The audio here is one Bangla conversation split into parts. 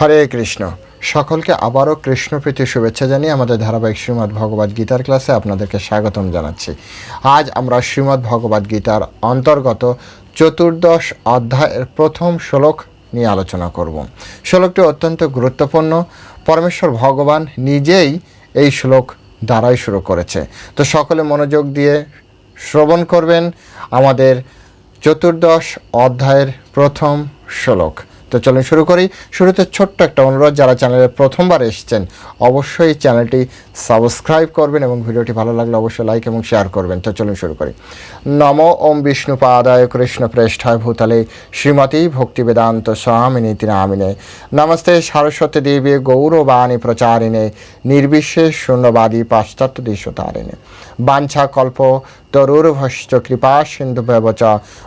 হরে কৃষ্ণ। সকলকে আবারও কৃষ্ণপ্রীতি শুভেচ্ছা জানিয়ে আমাদের ধারাবাহিক শ্রীমদ্ ভগবদ গীতার ক্লাসে আপনাদেরকে স্বাগতম জানাচ্ছি। আজ আমরা শ্রীমদ্ ভগবদ গীতার অন্তর্গত চতুর্দশ অধ্যায়ের প্রথম শ্লোক নিয়ে আলোচনা করব। শ্লোকটি অত্যন্ত গুরুত্বপূর্ণ। পরমেশ্বর ভগবান নিজেই এই শ্লোক দ্বারাই শুরু করেছে। তো সকলে মনোযোগ দিয়ে শ্রবণ করবেন আমাদের চতুর্দশ অধ্যায়ের প্রথম শ্লোক। তো চলুন শুরু করি। শুরুতে ছোট্ট একটা অনুরোধ, যারা চ্যানেলে প্রথমবার এসেছেন, অবশ্যই চ্যানেলটি সাবস্ক্রাইব করবেন এবং ভিডিওটি ভালো লাগলে অবশ্যই লাইক এবং শেয়ার করবেন। তো চলুন শুরু করি। নম ওম বিষ্ণুপাদায় কৃষ্ণ প্রেষ্ঠায় ভূতলে শ্রীমতী ভক্তি বেদান্ত স্বামিনী নামিনে নমস্তে সারস্বতী দেবী গৌরবাণী প্রচারিণে, নির্বিশেষ শূন্যবাদী পাশ্চাত্য দেশতারিণে বাঞ্ছা কল্প তরুর্ভশ্চ কৃপা সিন্ধু ব্যবচ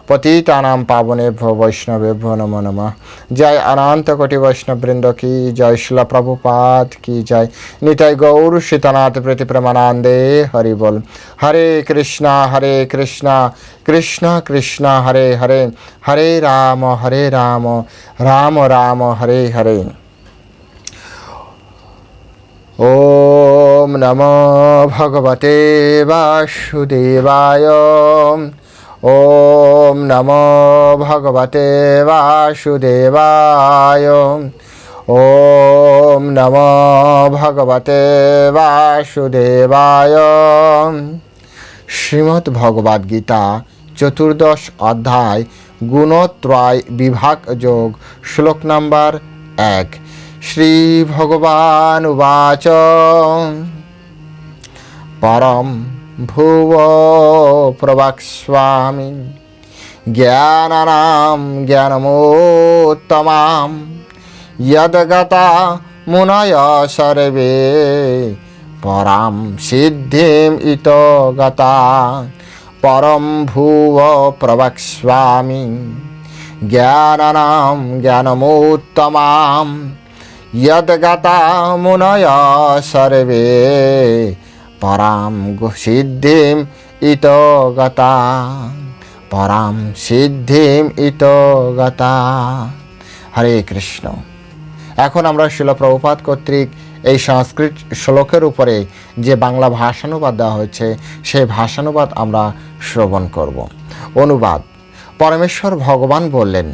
পতিতানাম পাবনে বৈষ্ণবে নমো নমঃ। জয় অনন্ত কোটি বৈষ্ণব বৃন্দ কি জয় শিলা প্রভুপাদ কি জয় নিতাই গৌর সীতানাথ প্রীতি প্রেমানন্দে হরি বল হরে কৃষ্ণ হরে কৃষ্ণ কৃষ্ণ কৃষ্ণ হরে হরে হরে রাম হরে রাম রাম রাম হরে হরে ॐ नमो भगवते वासुदेवाय ॐ नमो भगवते वासुदेवाय ॐ नमो भगवते वासुदेवाय শ্রীমদ্ ভগবদ গীতা চতুর্দশ অধ্যায় গুণত্রয় বিভাগ যোগ শ্লোক নাম্বার এক শ্রী ভগবান উবাচ পরম भुवो प्रवक्ष्वामि। ज्ञानानां ज्ञानमोत्तमां। यद्गता मुनय सर्वे। परां सिद्धिम् इतो गता। परं भुव प्रवक्ष्वामि। ज्ञानानां ज्ञानमोत्तमां। यद्गता मुनय सर्वे। পরাম সিদ্ধিম ইত গতা, পরাম সিদ্ধিম ইত গতা। হরে কৃষ্ণ। এখন আমরা শিলপ্রভুপাত কর্তৃক এই সংস্কৃত শ্লোকের উপরে যে বাংলা ভাষানুবাদ দেওয়া হয়েছে সেই ভাষানুবাদ আমরা শ্রবণ করব। অনুবাদ, পরমেশ্বর ভগবান বললেন,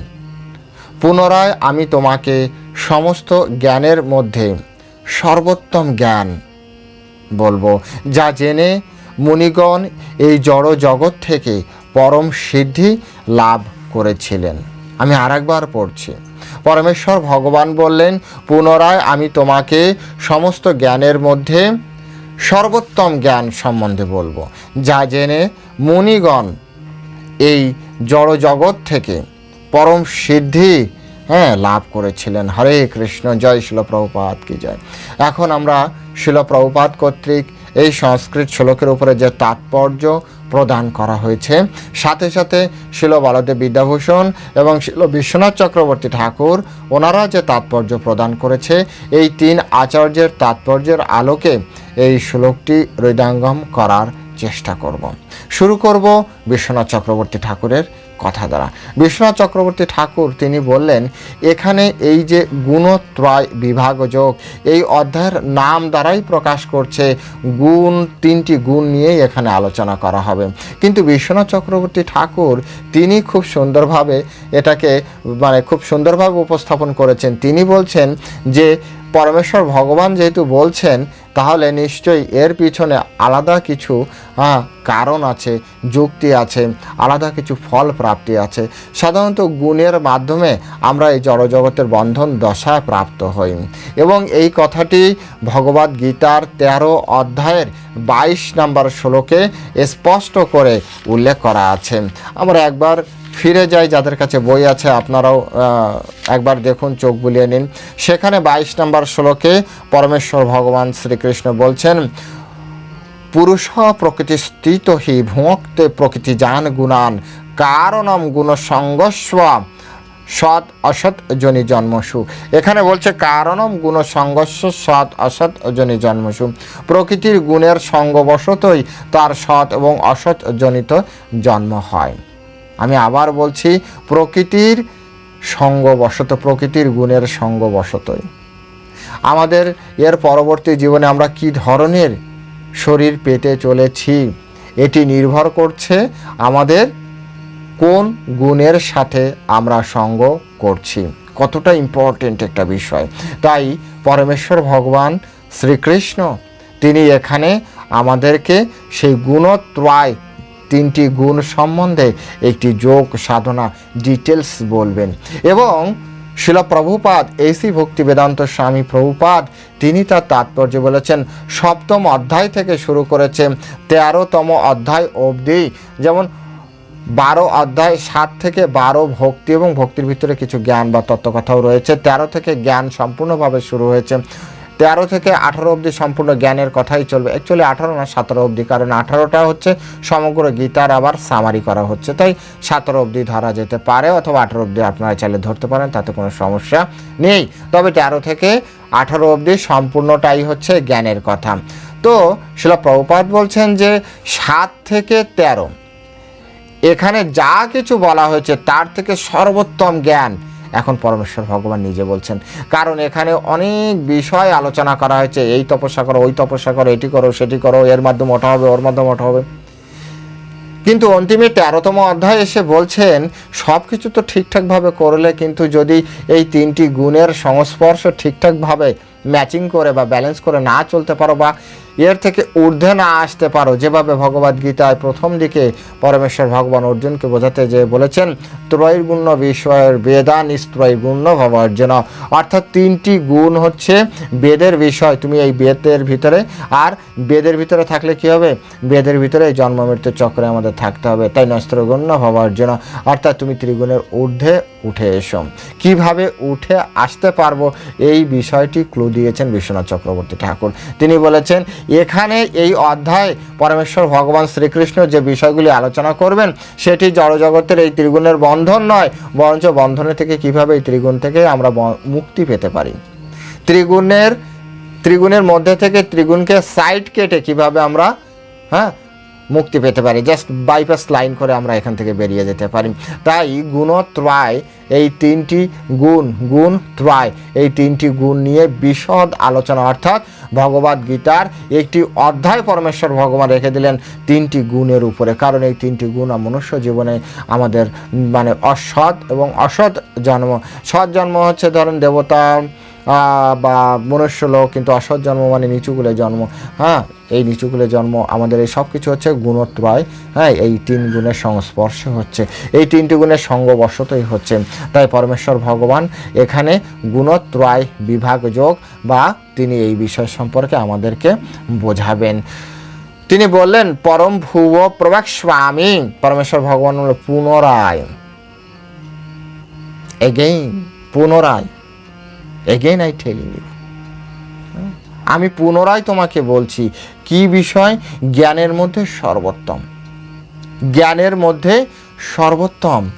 পুনরায় আমি তোমাকে সমস্ত জ্ঞানের মধ্যে সর্বোত্তম জ্ঞান বলব। যা জেনে মুনিগণ এই জড় জগৎ থেকে পরম সিদ্ধি লাভ করেছিলেন। আমি আরেকবার পড়ছি। পরমেশ্বর ভগবান বললেন, পুনরায় আমি তোমাকে সমস্ত জ্ঞানের মধ্যে সর্বোত্তম জ্ঞান সম্বন্ধে বলব। যা জেনে মুনিগণ এই জড় জগৎ থেকে পরম সিদ্ধি হ্যাঁ লাভ করেছিলেন। হরে কৃষ্ণ, জয় শিলপ্রভুপাত কি জয়। এখন আমরা শিলপ্রভুপাত কর্তৃক এই সংস্কৃত শ্লোকের উপরে যে তাৎপর্য প্রদান করা হয়েছে, সাথে সাথে শিল বলদেব বিদ্যাভূষণ এবং শিল বিশ্বনাথ চক্রবর্তী ঠাকুর, ওনারা যে তাৎপর্য প্রদান করেছে, এই তিন আচার্যের তাৎপর্যের আলোকে এই শ্লোকটি হৃদয়ঙ্গম করার চেষ্টা করব। শুরু করব বিশ্বনাথ চক্রবর্তী ঠাকুরের কথা দ্বারা। বিশ্বনাথ চক্রবর্তী ঠাকুর তিনি বললেন, এখানে এই যে গুণত্রয় বিভাগ যোগ, এই অধ্যায়ের নাম দ্বারাই প্রকাশ করছে গুণ, তিনটি গুণ নিয়েই এখানে আলোচনা করা হবে। কিন্তু বিশ্বনাথ চক্রবর্তী ঠাকুর তিনি খুব সুন্দরভাবে এটাকে মানে খুব সুন্দরভাবে উপস্থাপন করেছেন। তিনি বলছেন যে, পরমেশ্বর ভগবান যেহেতু বলছেন তাহলে নিশ্চয়ই এর পিছনে আলাদা কিছু কারণ আছে, যুক্তি আছে, আলাদা কিছু ফল প্রাপ্তি আছে। সাধারণত গুণের মাধ্যমে আমরা এই জড়জগতের বন্ধন দশায় প্রাপ্ত হই। এবং এই কথাটি ভগবদ গীতার তেরো অধ্যায়ের বাইশ নম্বর শ্লোকে স্পষ্ট করে উল্লেখ করা আছে। আমরা একবার ফিরে যাই যাদের কাছে বই আছে, আপনারাও একবার দেখুন, চোখ বুলিয়ে নিন। সেখানে বাইশ নম্বর শ্লোকে পরমেশ্বর ভগবান শ্রীকৃষ্ণ বলছেন, পুরুষ প্রকৃতি স্থিত হি ভুক্তে প্রকৃতি জান গুণান, কারণম গুণ সংগস্ব সৎ অসৎ জনি জন্মসু। এখানে বলছে, কারণম গুণ সংঘর্ষ সৎ অসৎ জনি জন্মসু। প্রকৃতির গুণের সঙ্গবশতই তার সৎ এবং অসৎ জনিত জন্ম হয়। আমি আবার বলছি, প্রকৃতির সঙ্গবশত, প্রকৃতির গুণের সঙ্গবশতই। আমাদের এর পরবর্তী জীবনে আমরা কি ধরনের শরীর পেতে চলেছি, এটি নির্ভর করছে আমাদের কোন গুণের সাথে আমরা সঙ্গ করছি। কতটা ইম্পর্টেন্ট একটা বিষয়। তাই পরমেশ্বর ভগবান শ্রীকৃষ্ণ, তিনি এখানে আমাদেরকে সেই গুণত্রয় তিনটি গুণ সম্বন্ধে একটি যোগ সাধনা ডিটেলস বলবেন। এবং শিল প্রভুপাদ এসি ভক্তি বেদান্ত স্বামী প্রভুপাদ, তিনি তার তাৎপর্য বলেছেন, সপ্তম অধ্যায় থেকে শুরু করেছে তেরোতম অধ্যায় অবধি। যেমন বারো অধ্যায় সাত থেকে বারো ভক্তি এবং ভক্তির ভিতরে কিছু জ্ঞান বা তত্ত্বকথাও রয়েছে। তেরো থেকে জ্ঞান সম্পূর্ণভাবে শুরু হয়েছে। তেরো থেকে আঠারো অবধি সম্পূর্ণ জ্ঞানের কথাই চলবে। অ্যাকচুয়ালি আঠারো না, সতেরো অবধি, কারণ আঠারোটা হচ্ছে সমগ্র গীতার আবার সামারি করা হচ্ছে। তাই সতেরো অবধি ধরা যেতে পারে অথবা আঠারো অবধি আপনারা চাইলে ধরতে পারেন, তাতে কোনো সমস্যা নেই। তবে তেরো থেকে আঠারো অবধি সম্পূর্ণটাই হচ্ছে জ্ঞানের কথা। তো শিলা প্রভুপাত বলছেন যে সাত থেকে তেরো, এখানে যা কিছু বলা হয়েছে তার থেকে সর্বোত্তম জ্ঞান এখন পরমেশ্বর ভগবান নিজে বলছেন, কারণ এখানে অনেক বিষয় আলোচনা করা হয়েছে। এই তপস্যা করো, ওই তপস্যা করো, এটি করো, সেটি করো, এর মাধ্যমে ওটা হবে, ওর মাধ্যমে ওটা হবে। কিন্তু অন্তিমে তেরোতম অধ্যায় এসে বলছেন সব কিছু তো ঠিকঠাকভাবে করলে, কিন্তু যদি এই তিনটি গুণের সংস্পর্শ ঠিকঠাকভাবে ম্যাচিং করে বা ব্যালেন্স করে না চলতে পারো বা এর থেকে ঊর্ধ্বে না আসতে পারো। যেভাবে ভগবদ গীতায় প্রথম দিকে পরমেশ্বর ভগবান অর্জুনকে বোঝাতে যে বলেছেন, ত্রৈগুণ্য বিষয়ের বেদান ত্রৈগুণ্য ভব অর্জুন অর্থাৎ তিনটি গুণ হচ্ছে বেদের বিষয়, তুমি এই বেদের ভিতরে, আর বেদের ভিতরে থাকলে কি হবে? বেদের ভিতরে এই জন্ম মৃত্যুর চক্রে আমাদের থাকতে হবে, তাই নস্ত্রগুণ্য ভব অর্জুন অর্থাৎ তুমি ত্রিগুণের ঊর্ধ্বে উঠে এসো। কীভাবে উঠে আসতে পারব? এই বিষয়টি ক্লু দিয়েছেন বিশ্বনাথ চক্রবর্তী ঠাকুর। তিনি বলেছেন, এখানে এই অধ্যায় পরমেশ্বর ভগবান শ্রীকৃষ্ণ যে বিষয়গুলি আলোচনা করবেন, সেটি জড়জগতের এই ত্রিগুণের বন্ধন নয়, বরঞ্চ বন্ধনের থেকে কীভাবে এই ত্রিগুণ থেকে আমরা মুক্তি পেতে পারি? ত্রিগুণের ত্রিগুণের মধ্যে থেকে ত্রিগুণকে সাইড কেটে কীভাবে আমরা হ্যাঁ মুক্তি পেতে পারি। জাস্ট বাইপাস লাইন করে আমরা এখান থেকে বেরিয়ে যেতে পারি। তাই গুণত্রয় এই তিনটি গুণ গুণ ত্রয়, এই তিনটি গুণ নিয়ে বিশদ আলোচনা। অর্থাৎ ভগবদ গীতার একটি অধ্যায় পরমেশ্বর ভগবান রেখে দিলেন তিনটি গুণের উপরে। কারণ এই তিনটি গুণ মনুষ্য জীবনে আমাদের মানে অসৎ এবং অসৎ জন্ম। সৎ জন্ম হচ্ছে ধরেন দেবতা বা মনুষ্য লোক, কিন্তু অসৎ জন্ম মানে নিচুকুলে জন্ম। হ্যাঁ এই নিচুকুলে জন্ম, আমাদের এই সব কিছু হচ্ছে গুণত্রয় হ্যাঁ এই তিন গুণের সংস্পর্শ হচ্ছে। এই তিনটি গুণের সঙ্গবশতই হচ্ছে। তাই পরমেশ্বর ভগবান এখানে গুণত্রয় বিভাগ যোগ বা তিনি এই বিষয় সম্পর্কে আমাদেরকে বোঝাবেন। তিনি বললেন, পরম ভুব প্রভাক স্বামী পরমেশ্বর ভগবান পুনরায়। এগেইন পুনরায়। এগেইন আই টেলিং ইউ আমি পুনরায় তোমাকে বলছি, কি বিষয়? জ্ঞানের মধ্যে সর্বোত্তম। জ্ঞানের মধ্যে সর্বোত্তম।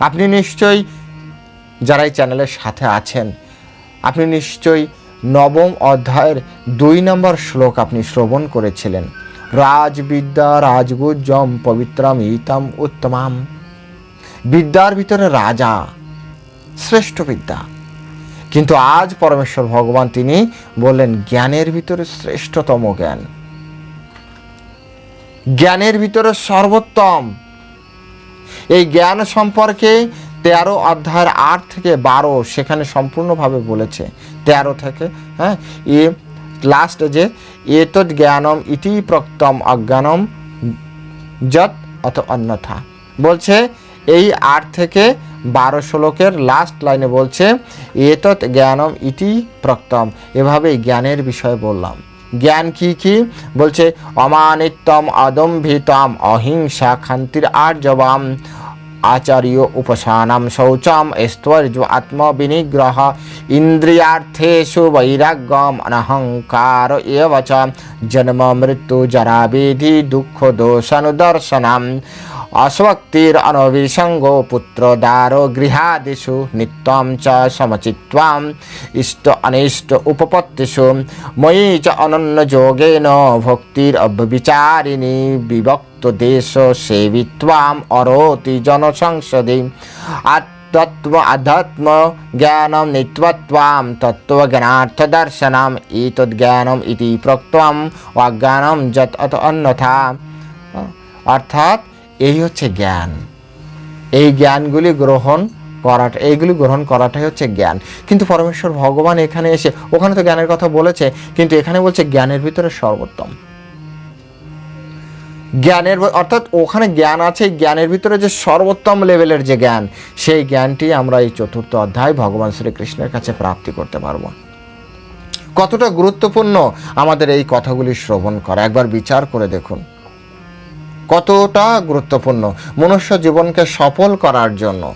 আপনি নিশ্চয়ই যারা এই চ্যানেলের সাথে আছেন, আপনি নিশ্চয়ই নবম অধ্যায়ের দুই নম্বর শ্লোক আপনি শ্রবণ করেছিলেন। রাজবিদ্যা রাজগুজ্জম পবিত্রম ইতাম উত্তমাম। বিদ্যার ভিতরে রাজা, শ্রেষ্ঠ বিদ্যা। কিন্তু আজ পরমেশ্বর ভগবান তিনি বললেন, জ্ঞানের ভিতরে শ্রেষ্ঠতম জ্ঞান। জ্ঞানের ভিতরে সর্বোত্তম। এই জ্ঞান সম্পর্কে তেরো অধ্যায়ের আট থেকে বারো সেখানে সম্পূর্ণভাবে বলেছে। তেরো থেকে হ্যাঁ এ লাস্ট যে এতদ জ্ঞানম ইতি প্রক্তম অজ্ঞানম যত অত অন্যথা। বলছে, এই আট থেকে বারো শ্লোকের লাস্ট লাইনে বলছে, এতৎ জ্ঞানম ইতি প্রক্তম এভাবে জ্ঞানের বিষয়ে বললাম। জ্ঞান কি কি? বলছে, অমানিত্যম অদম্ভিতম অহিংসা খান্তির আর্যবাম আচার্য উপসানাম শৌচম ঐশ্বর্য আত্মবিনিগ্রহ ইন্দ্রিয়ার্থেষু বৈরাগ্যম অনহংকার এব চ। জন্ম মৃত্যু জরাবেধি দুঃখ দোষানুদর্শনম অস্বক্তির অনবিসঙ্গ পুত্র দারো গৃহাদিষু নিত্যম চ সমচিত্বাম ইষ্ট অনিষ্ট উপপত্তিষু ময়ি চ অনন্য যোগেন ভক্তির অব্যবিচারিণী বিভক্ত দেশ সেবিত্বাম অরতি জনসংসদে তত্ত্ব আধ্যাত্ম জ্ঞানম নিত্যত্বাম তত্ত্বজ্ঞানার্থ দর্শনম ইতজ্ঞানম ইতি প্রক্তম অজ্ঞানম যত অত অন্যথা অর্থাৎ এই হচ্ছে জ্ঞান। এই জ্ঞানগুলি গ্রহণ করাটা এইগুলি গ্রহণ করাটাই হচ্ছে জ্ঞান। কিন্তু পরমেশ্বর ভগবান এখানে এসে ওখানে তো জ্ঞানের কথা বলেছে, কিন্তু এখানে বলছে জ্ঞানের ভিতরে সর্বোত্তম। জ্ঞানের অর্থাৎ ওখানে জ্ঞান আছে জ্ঞানের ভিতরে যে সর্বোত্তম লেভেলের যে জ্ঞান, সেই জ্ঞানটি আমরা এই চতুর্থ অধ্যায় ভগবান শ্রীকৃষ্ণের কাছে প্রাপ্তি করতে পারব। কতটা গুরুত্বপূর্ণ আমাদের এই কথাগুলি শ্রবণ করা। একবার বিচার করে দেখুন। কতটা গুরুত্বপূর্ণ? মনুষ্য জীবনকে সফল করার জন্য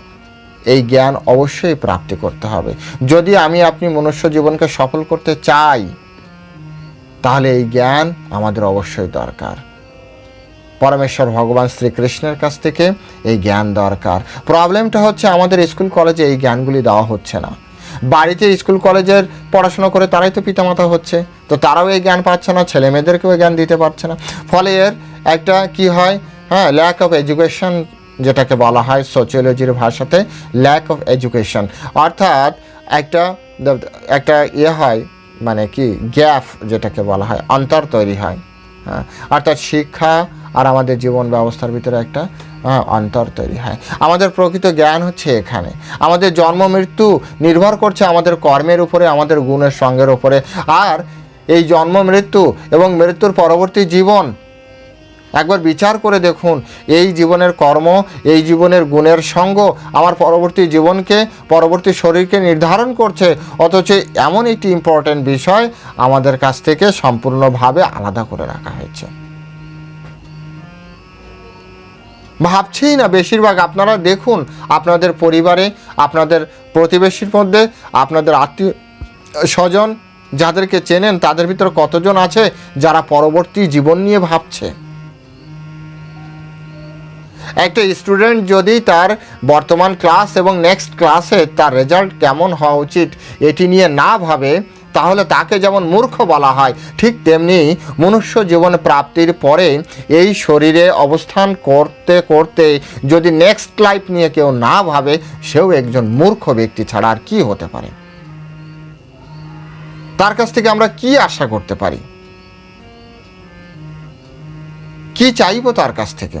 এই জ্ঞান অবশ্যই প্রাপ্তি করতে হবে। যদি আমি আপনি মনুষ্য জীবনকে সফল করতে চাই, তাহলে এই জ্ঞান আমাদের অবশ্যই দরকার। পরমেশ্বর ভগবান শ্রীকৃষ্ণের কাছ থেকে এই জ্ঞান দরকার। প্রবলেমটা হচ্ছে আমাদের স্কুল কলেজে এই জ্ঞানগুলি দেওয়া হচ্ছে না। বাড়িতে স্কুল, কলেজের পড়াশোনা করে তারাই তো পিতামাতা হচ্ছে। তো তারাও এই জ্ঞান পাচ্ছে না ছেলে মেয়েদেরকেও জ্ঞান দিতে পারছে না। ফলে এর একটা কি হয় হ্যাঁ ল্যাক অফ এডুকেশন যেটাকে বলা হয় সোচিওলজির ভাষাতে ল্যাক অফ এডুকেশন অর্থাৎ একটা একটা ইয়ে হয় মানে কি গ্যাপ যেটাকে বলা হয়, অন্তর তৈরি হয়। হ্যাঁ অর্থাৎ শিক্ষা আর আমাদের জীবন ব্যবস্থার ভিতরে একটা অন্তর তৈরি, হয়। আমাদের প্রকৃত জ্ঞান হচ্ছে এখানে। আমাদের জন্ম, মৃত্যু নির্ভর করছে আমাদের কর্মের উপরে, আমাদের গুণের সঙ্গের উপরে। আর এই জন্ম, মৃত্যু এবং মৃত্যুর পরবর্তী জীবন, একবার বিচার করে দেখুন, এই জীবনের কর্ম, এই জীবনের গুণের সঙ্গ আমার পরবর্তী জীবনকে, পরবর্তী শরীরকে নির্ধারণ করছে। অথচ এমন একটি ইম্পর্ট্যান্ট বিষয় আমাদের কাছ থেকে সম্পূর্ণভাবে আলাদা করে রাখা হয়েছে। ভাবছেই না বেশিরভাগ। আপনারা দেখুন, আপনাদের পরিবারে, আপনাদের প্রতিবেশীর মধ্যে, আপনাদের আত্মীয় স্বজন যাদেরকে চেনেন, তাদের ভিতরে কতজন আছে যারা পরবর্তী জীবন নিয়ে ভাবছে? একটা স্টুডেন্ট যদি তার বর্তমান ক্লাস এবং নেক্সট ক্লাসে তার রেজাল্ট কেমন হওয়া উচিত, এটি নিয়ে না ভাবে তাহলে তাকে যেমন মূর্খ বলা হয়, ঠিক তেমনি মনুষ্য জীবন প্রাপ্তির পরে এই শরীরে অবস্থান করতে করতে যদি নেক্সট লাইফ নিয়ে কেউ না ভাবে, সেও একজন মূর্খ ব্যক্তি ছাড়া আর কি হতে পারে? তার কাছ থেকে আমরা কি আশা করতে পারি? কি চাইব তার কাছ থেকে?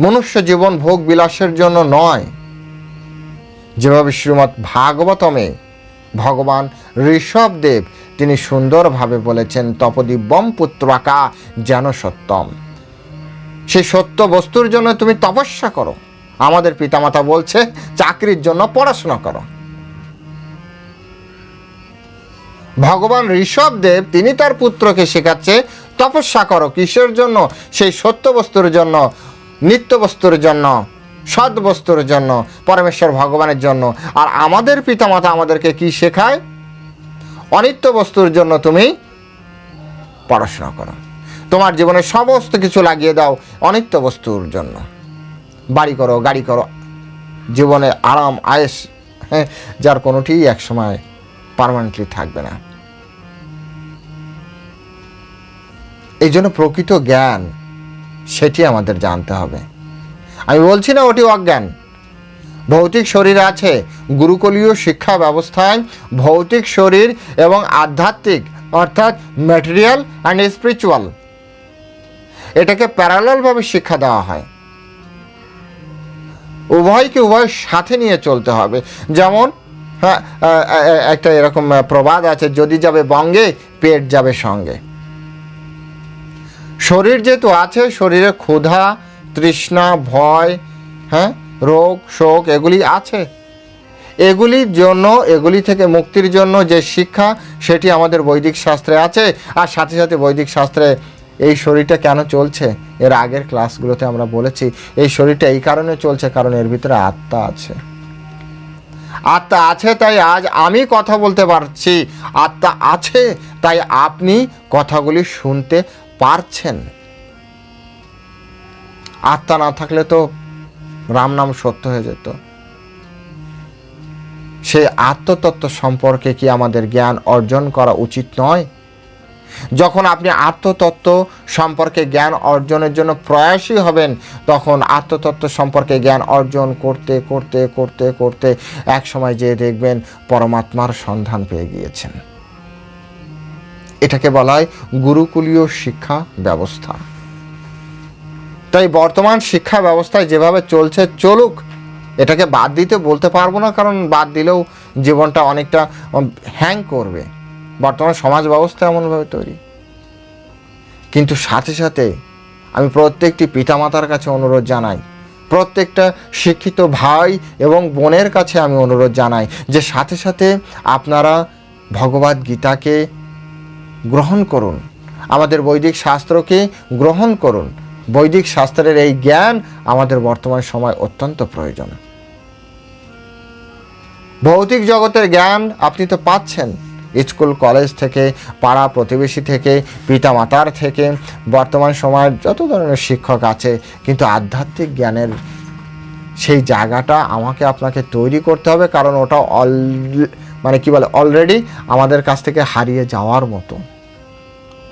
মনুষ্য জীবন ভোগ বিলাসের জন্য নয়। যেভাবে শ্রীমৎ ভাগবতমে ভগবান ঋষভদেব। তিনি সুন্দরভাবে বলেছেন তপদিব্যম পুত্রাকা যেন সত্যম। সেই সত্য বস্তুর জন্য তুমি তপস্যা করো। আমাদের পিতামাতা বলছে, চাকরির জন্য পড়াশোনা করো। ভগবান ঋষভদেব, তিনি তার পুত্রকে শেখাচ্ছে, তপস্যা করো কিসের জন্য? সেই সত্য বস্তুর জন্য, নিত্য বস্তুর জন্য। সৎ বস্তুর জন্য, পরমেশ্বর ভগবানের জন্য। আর আমাদের পিতামাতা আমাদেরকে কি শেখায়? অনিত্য বস্তুর জন্য তুমি পড়াশোনা করো। তোমার জীবনে সমস্ত কিছু লাগিয়ে দাও অনিত্য বস্তুর জন্য। বাড়ি করো, গাড়ি করো। জীবনে আরাম, আয়েস হ্যাঁ যার কোনোটিই একসময় পারমানেন্টলি থাকবে না। এই জন্য প্রকৃত জ্ঞান, সেটি আমাদের জানতে হবে। আমি বলছি না ওটি অজ্ঞান। ভৌতিক শরীর আছে, গুরুকুলীয় শিক্ষা ব্যবস্থায় ভৌতিক শরীর এবং আধ্যাত্মিক, অর্থাৎ ম্যাটেরিয়াল অ্যান্ড স্পিরিচুয়াল এটাকে প্যারালালভাবে শিক্ষা দেওয়া হয়। উভয়কে উভয় সাথে নিয়ে চলতে হবে। যেমন হ্যাঁ একটা এরকম প্রবাদ আছে, যদি যাবে বঙ্গে, পেট যাবে সঙ্গে। শরীর যেহেতু আছে, শরীরে ক্ষুধা তৃষ্ণা, ভয় হ্যাঁ রোগ, শোক, এগুলি আছে। এগুলির জন্য, এগুলি থেকে মুক্তির জন্য যে শিক্ষা, সেটি আমাদের বৈদিক শাস্ত্রে আছে। আর সাথে সাথে বৈদিক শাস্ত্রে এই শরীরটা কেন চলছে? এর আগের ক্লাসগুলোতে আমরা বলেছি, এই শরীরটা এই কারণে চলছে কারণ এর ভিতরে আত্মা আছে। আত্মা আছে, তাই আজ আমি কথা বলতে পারছি। আত্মা আছে, তাই আপনি কথাগুলি শুনতে পারছেন। আত্মা না থাকলে তো রাম নাম সত্য হয়ে যেত। সেই আত্মতত্ত্ব সম্পর্কে কি আমাদের জ্ঞান অর্জন করা উচিত নয়? যখন আপনি আত্মতত্ত্ব সম্পর্কে জ্ঞান অর্জনের জন্য প্রয়াসী হবেন, তখন আত্মতত্ত্ব সম্পর্কে জ্ঞান অর্জন করতে করতে করতে করতে এক সময় যেয়ে দেখবেন পরমাত্মার সন্ধান পেয়ে গিয়েছেন। এটাকে বলা হয় গুরুকুলীয় শিক্ষা ব্যবস্থা। তাই বর্তমান শিক্ষা ব্যবস্থায় যেভাবে চলছে চলুক, এটাকে বাদ দিতে বলতে পারব না, কারণ বাদ দিলেও জীবনটা অনেকটা হ্যাং করবে। বর্তমান সমাজ ব্যবস্থা এমনভাবে তৈরি। কিন্তু সাথে সাথে আমি প্রত্যেকটি পিতামাতার কাছে অনুরোধ জানাই, প্রত্যেকটা শিক্ষিত ভাই এবং বোনের কাছে আমি অনুরোধ জানাই যে সাথে সাথে আপনারা ভগবদ গীতাকে গ্রহণ করুন, আমাদের বৈদিক শাস্ত্রকে গ্রহণ করুন বৈদিক শাস্ত্রের এই জ্ঞান আমাদের বর্তমান সময় অত্যন্ত প্রয়োজন। ভৌতিক জগতের জ্ঞান আপনি তো পাচ্ছেন। স্কুল, কলেজ থেকে, পাড়া প্রতিবেশী থেকে, পিতামাতার থেকে, বর্তমান সময়ের যত ধরনের শিক্ষক আছে, কিন্তু আধ্যাত্মিক জ্ঞানের সেই জায়গাটা আমাকে আপনাকে তৈরি করতে হবে, কারণ ওটা অল মানে কি বলে অলরেডি আমাদের কাছ থেকে হারিয়ে যাওয়ার মতো।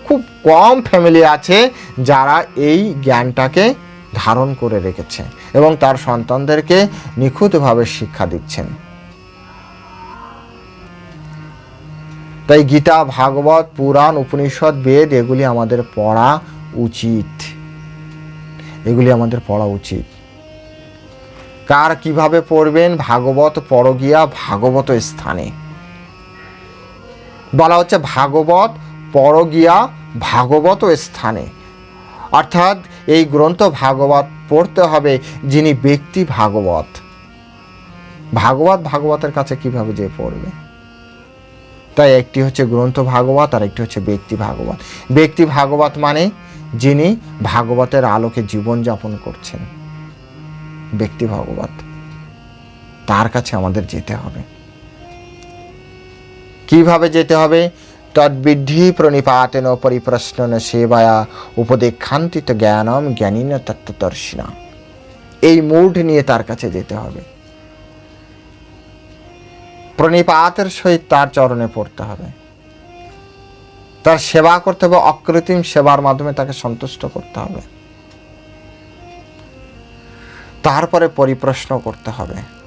খুব কম ফ্যামিলি আছে যারা এই জ্ঞানটাকে ধারণ করে রেখেছে এবং তার সন্তানদেরকে নিখুঁতভাবে শিক্ষা দিচ্ছেন। তাই গীতা, ভাগবত, পুরাণ, উপনিষদ, বেদ এগুলি আমাদের পড়া উচিত। এগুলি আমাদের পড়া উচিত। কার কীভাবে পড়বেন? ভাগবত পরগিয়া ভাগবত স্থানে। বলা হচ্ছে ভাগবত পরগিয়া ভাগবত স্থানে। অর্থাৎ এই গ্রন্থ ভাগবত পড়তে হবে যিনি ব্যক্তি ভাগবত। ভাগবত ভাগবতের কাছে কীভাবে যে পড়বে? তাই একটি হচ্ছে গ্রন্থ ভাগবত আর একটি হচ্ছে ব্যক্তি ভাগবত। ব্যক্তি ভাগবত মানে যিনি ভাগবতের আলোকে জীবনযাপন করছেন। ব্যক্তি ভাগবত, তার কাছে আমাদের যেতে হবে। কীভাবে যেতে হবে? তদ্বিদ্ধি প্রণিপাতেন পরিপ্রশ্ন সেবায়া উপদেক্ষান্তিত জ্ঞানম জ্ঞানীন তত্ত্বদর্শিনা। এই মুড নিয়ে তার কাছে যেতে হবে। প্রণিপাতের সহিত তার চরণে পড়তে হবে। তার সেবা করতে হবে, অকৃত্রিম সেবার মাধ্যমে তাকে সন্তুষ্ট করতে হবে। তারপরে পরিপ্রশ্ন করতে হবে।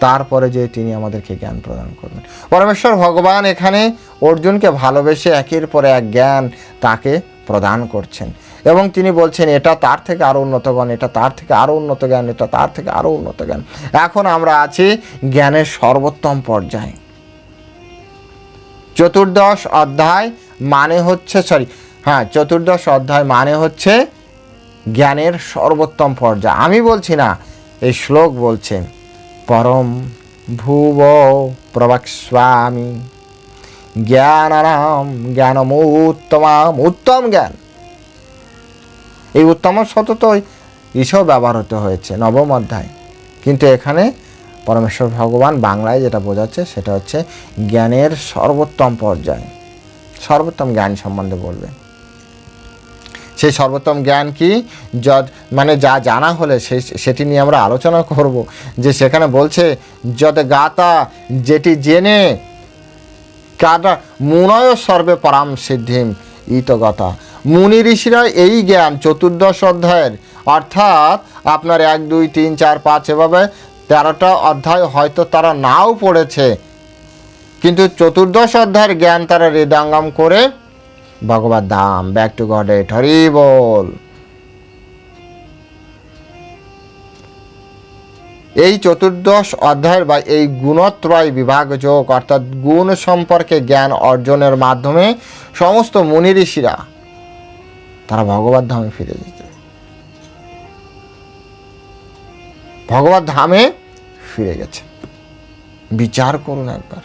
তারপরে যে তিনি আমাদেরকে জ্ঞান প্রদান করবেন। পরমেশ্বর ভগবান এখানে অর্জুনকে ভালোবেসে একের পর এক জ্ঞান তাকে প্রদান করছেন। এবং তিনি বলছেন, এটা তার থেকে আরও উন্নত জ্ঞান, এটা তার থেকে আরও উন্নত জ্ঞান, এটা তার থেকে আরও উন্নত জ্ঞান। এখন আমরা আছি জ্ঞানের সর্বোত্তম পর্যায়ে। চতুর্দশ অধ্যায় মানে হচ্ছে সরি হ্যাঁ চতুর্দশ অধ্যায় মানে হচ্ছে জ্ঞানের সর্বোত্তম পর্যায়। আমি বলছি না, এই শ্লোক বলছেন পরম ভুব প্রবক্স্বামী জ্ঞানানাম জ্ঞানমুত্তমাম, উত্তম জ্ঞান। এই উত্তম শত তো ইসব ব্যবহার হতে হয়েছে নবম অধ্যায়। কিন্তু এখানে পরমেশ্বর ভগবান বাংলায় যেটা বোঝাচ্ছে সেটা হচ্ছে জ্ঞানের সর্বোত্তম পর্যায়। সর্বোত্তম জ্ঞান সম্বন্ধে বলবে। সেই সর্বোত্তম জ্ঞান কি? যদ মানে যা জানা হলে সেই, সেটি নিয়ে আমরা আলোচনা করব। যে সেখানে বলছে, যদ গাতা যেটি জেনে, কাটা মুনয় সর্বে পরাম সিদ্ধিম ইতগতা মুনি ঋষিরা এই জ্ঞান চতুর্দশ অধ্যায়ের, অর্থাৎ আপনার এক, দুই, তিন, চার, পাঁচ এভাবে তেরোটা অধ্যায় হয়তো তারা নাও পড়েছে। কিন্তু চতুর্দশ অধ্যায়ের জ্ঞান তারা হৃদয়ঙ্গম করে ভগবত ধাম ব্যাক টু গড এট হরি বল। এই চতুর্দশ অধ্যায়ের বা এই গুণত্রয় বিভাগ যোগ, অর্থাৎ গুণ সম্পর্কে জ্ঞান অর্জনের মাধ্যমে সমস্ত মুনি ঋষিরা তারা ভগবত ধামে ফিরে যেত। ভগবত ধামে ফিরে গেছে। বিচার করুন একবার।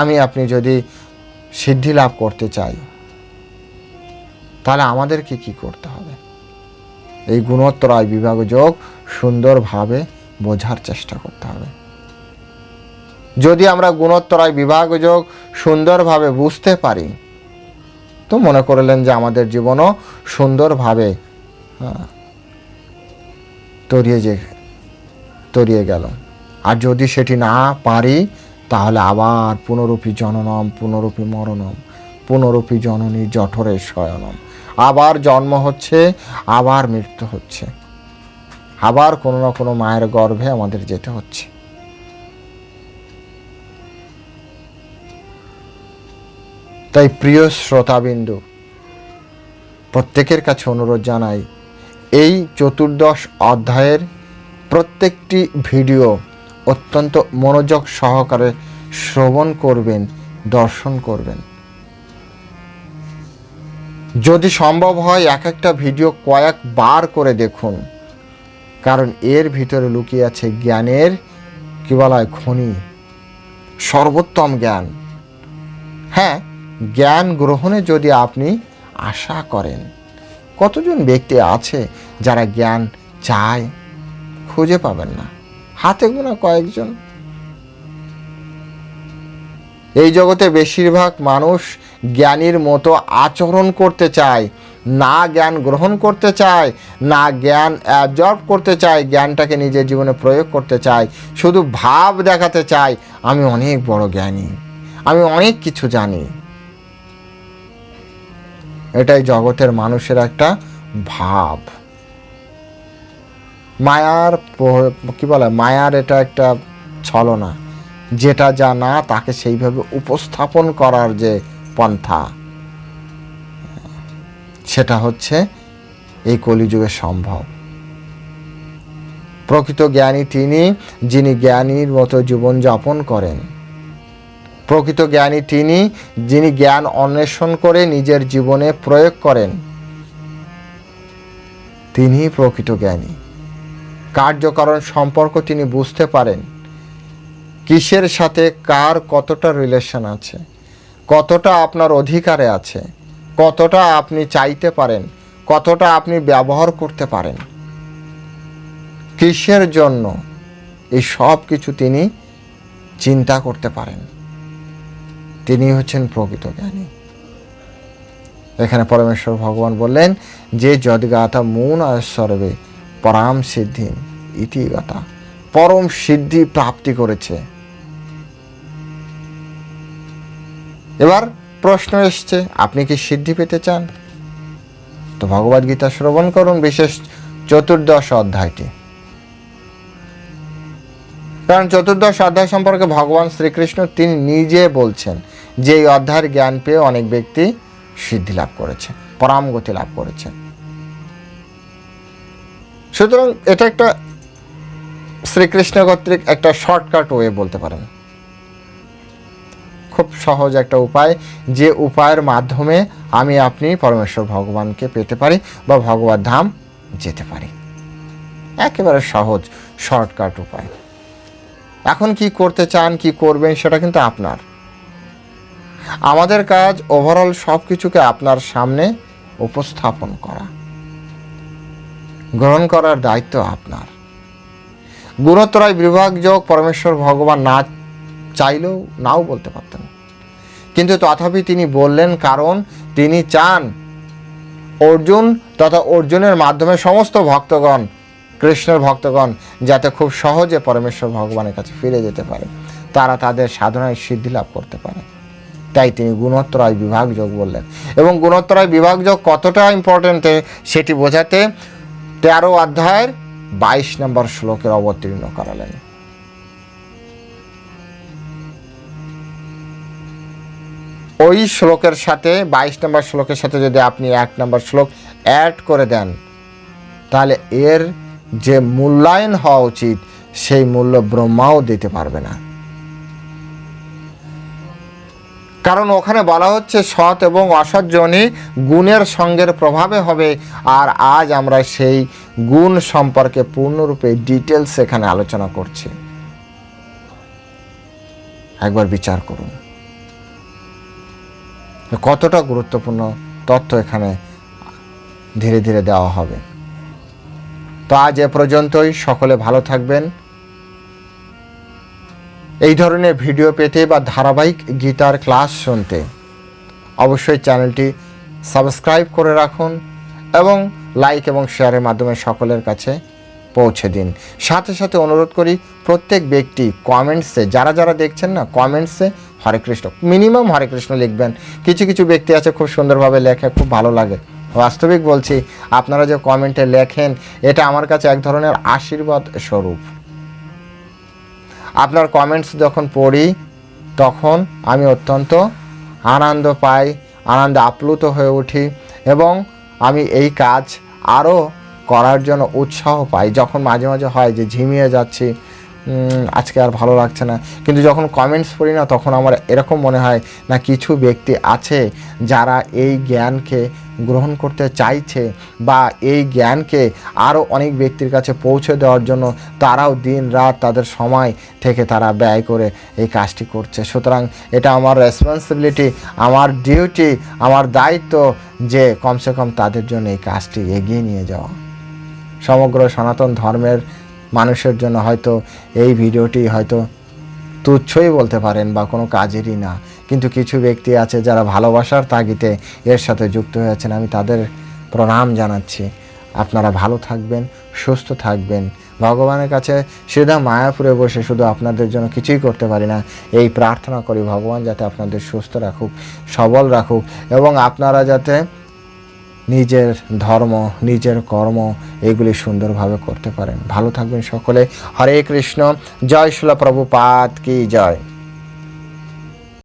আমি, আপনি যদি সিদ্ধি লাভ করতে চাই তাহলে আমাদেরকে কি করতে হবে? এই গুণোত্তরায় বিভাগ যোগ সুন্দরভাবে বোঝার চেষ্টা করতে হবে। যদি আমরা গুণোত্তরায় বিভাগ যোগ সুন্দরভাবে বুঝতে পারি তো মনে করলেন যে আমাদের জীবনও সুন্দরভাবে হ্যাঁ, তরিয়ে যে তরিয়ে গেল। আর যদি সেটি না পারি তাহলে আবার পুনরূপী জননম, পুনরূপী মরণম, পুনরূপী জননী জঠরে শয়নম। আবার জন্ম হচ্ছে, আবার মৃত্যু হচ্ছে। আবার কোনো না কোনো মায়ের গর্ভে আমাদের যেতে হচ্ছে। তাই প্রিয় শ্রোতাবিন্দু, প্রত্যেকের কাছে অনুরোধ জানাই, এই চতুর্দশ অধ্যায়ের প্রত্যেকটি ভিডিও অত্যন্ত মনোযোগ সহকারে শ্রবণ করবেন, দর্শন করবেন। যদি সম্ভব হয়, এক একটা ভিডিও কয়েক বার করে দেখুন, কারণ এর ভিতরে লুকিয়ে আছে জ্ঞানের কি বলা হয় খনি, সর্বোত্তম জ্ঞান। হ্যাঁ জ্ঞান গ্রহণে যদি আপনি আশা করেন, কতজন ব্যক্তি আছে যারা জ্ঞান চায়, খুঁজে পাবেন না? হাতে গোনা কয়েকজন। এই জগতে বেশিরভাগ মানুষ জ্ঞানীর মতো আচরণ করতে চায়, না জ্ঞান গ্রহণ করতে চায়, না জ্ঞান অ্যাবজর্ব করতে চায়, জ্ঞানটাকে নিজের জীবনে প্রয়োগ করতে চায়, শুধু ভাব দেখাতে চায়, আমি অনেক বড় জ্ঞানী, আমি অনেক কিছু জানি। এটাই জগতের মানুষের একটা ভাব। মায়ার কি বলে, মায়ার এটা একটা ছলনা। যেটা যা না, তাকে সেইভাবে উপস্থাপন করার যে পন্থা, সেটা হচ্ছে এই কলিযুগে সম্ভব। প্রকৃত জ্ঞানী তিনি, যিনি জ্ঞানীর মতো জীবনযাপন করেন। প্রকৃত জ্ঞানী তিনি, যিনি জ্ঞান অন্বেষণ করে নিজের জীবনে প্রয়োগ করেন। তিনি প্রকৃত জ্ঞানী। কার্যকারণ সম্পর্ক তিনি বুঝতে পারেন। কিসের সাথে কার কতটা রিলেশন আছে? কতটা আপনার অধিকারে আছে? কতটা আপনি চাইতে পারেন? কতটা আপনি ব্যবহার করতে পারেন? কিসের জন্য এই সব কিছু তিনি চিন্তা করতে পারেন? তিনি হচ্ছেন প্রকৃত জ্ঞানী। এখানে পরমেশ্বর ভগবান বললেন, যে যদগাথা মূন সর্বে পরাম সিদ্ধি, ইতি গাথা পরম সিদ্ধি প্রাপ্তি করেছে। এবার প্রশ্ন এসছে, আপনি কি সিদ্ধি পেতে চান? তো ভগবদ গীতা শ্রবণ করুন বিশেষ চতুর্দশ অধ্যায়টি। কারণ চতুর্দশ অধ্যায় সম্পর্কে ভগবান শ্রীকৃষ্ণ তিনি নিজে বলছেন যে এই অধ্যায়ের জ্ঞান পেয়ে অনেক ব্যক্তি সিদ্ধি লাভ করেছে, পরাম গতি লাভ করেছে। সুতরাং এটা একটা শ্রীকৃষ্ণ কর্তৃক একটা শর্টকাট ওয়ে বলতে পারেন। খুব সহজ একটা উপায়, যে উপায়ের মাধ্যমে আমি, আপনি পরমেশ্বর ভগবানকে পেতে পারি বা ভগবত ধাম যেতে পারি। একেবারে সহজ, শর্টকাট উপায়। এখন কি করতে চান, কি করবেন, সেটা কিন্তু আপনার। আমাদের কাজ ওভারঅল সব কিছুকে আপনার সামনে উপস্থাপন করা। গ্রহণ করার দায়িত্ব আপনার। গুণত্রয় বিভাগ যোগ পরমেশ্বর ভগবান না চাইলেও নাও বলতে পারতেন। কিন্তু তথাপি তিনি বললেন, কারণ তিনি চান অর্জুন তথা অর্জুনের মাধ্যমে সমস্ত ভক্তগণ, কৃষ্ণের ভক্তগণ, যাতে খুব সহজে পরমেশ্বর ভগবানের কাছে ফিরে যেতে পারে। তারা তাদের সাধনায় সিদ্ধি লাভ করতে পারে। তাই তিনি গুণোত্তরায় বিভাগ যোগ বললেন। এবং গুণোত্তরায় বিভাগ যোগ কতটা ইম্পর্টেন্ট সেটি বোঝাতে তেরো অধ্যায়ের বাইশ নম্বর শ্লোকের অবতীর্ণ করালেন। ওই শ্লোকের সাথে, বাইশ নম্বর শ্লোকের সাথে যদি আপনি এক নম্বর শ্লোক অ্যাড করে দেন, তাহলে এর যে মূল্যায়ন হওয়া উচিত, সেই মূল্য ব্রহ্মাও দিতে পারবে না। কারণ ওখানে বলা হচ্ছে সৎ এবং অসৎ জনই গুণের সঙ্গের প্রভাবে হবে। আর আজ আমরা সেই গুণ সম্পর্কে পূর্ণরূপে ডিটেলস এখানে আলোচনা করছি। একবার বিচার করুন। কতটা গুরুত্বপূর্ণ তথ্য এখানে ধীরে ধীরে দেওয়া হবে। তো আজ এ পর্যন্তই। সকলে ভালো থাকবেন। এই ধরনের ভিডিও পেতে বা ধারাবাহিক গীতার ক্লাস শুনতে অবশ্যই চ্যানেলটি সাবস্ক্রাইব করে রাখুন এবং লাইক এবং শেয়ারের মাধ্যমে সকলের কাছে পৌঁছে দিন। সাথে সাথে অনুরোধ করি, প্রত্যেক ব্যক্তি কমেন্টসে যারা যারা দেখছেন না কমেন্টসে হরে কৃষ্ণ মিনিমাম হরে কৃষ্ণ লিখবেন। কিছু কিছু ব্যক্তি আছে খুব সুন্দরভাবে লেখে, খুব ভালো লাগে। বাস্তবিক বলছি, আপনারা যে কমেন্টে লেখেন, এটা আমার কাছে এক ধরনের আশীর্বাদ স্বরূপ। আপনার কমেন্টস যখন পড়ি, তখন আমি অত্যন্ত আনন্দ পাই, আনন্দে আপ্লুত হয়ে উঠি এবং আমি এই কাজ আরও করার জন্য উৎসাহ পাই। যখন মাঝে মাঝে হয় যে ঝিমিয়ে যাচ্ছি আজকে আর ভালো লাগছে না। কিন্তু যখন কমেন্টস পড়ি না, তখন আমার এরকম মনে হয়, না, কিছু ব্যক্তি আছে যারা এই জ্ঞানকে গ্রহণ করতে চাইছে বা এই জ্ঞানকে আরও অনেক ব্যক্তির কাছে পৌঁছে দেওয়ার জন্য তারাও দিন রাত তাদের সময় থেকে তারা ব্যয় করে এই কাজটি করছে। সুতরাং এটা আমার রেসপন্সিবিলিটি আমার ডিউটি আমার দায়িত্ব যে কমসে কম তাদের জন্য এই কাজটি এগিয়ে নিয়ে যাওয়া। সমগ্র সনাতন ধর্মের মানুষের জন্য হয়তো এই ভিডিওটি হয়তো তুচ্ছই বলতে পারেন বা কোনো কাজেরই না। কিন্তু কিছু ব্যক্তি আছে যারা ভালোবাসার তাগিতে এর সাথে যুক্ত হয়েছেন আমি তাদের প্রণাম জানাচ্ছি। আপনারা ভালো থাকবেন, সুস্থ থাকবেন। ভগবানের কাছে সিধা মায়াপুরে বসে শুধু আপনাদের জন্য কিছুই করতে পারি না। এই প্রার্থনা করি, ভগবান যাতে আপনাদের সুস্থ রাখুক, সবল রাখুক এবং আপনারা যাতে নিজের ধর্ম, নিজের কর্ম এগুলি সুন্দরভাবে করতে পারেন। ভালো থাকবেন সকলে। হরে কৃষ্ণ। জয় শিলা প্রভুপাত কি জয়।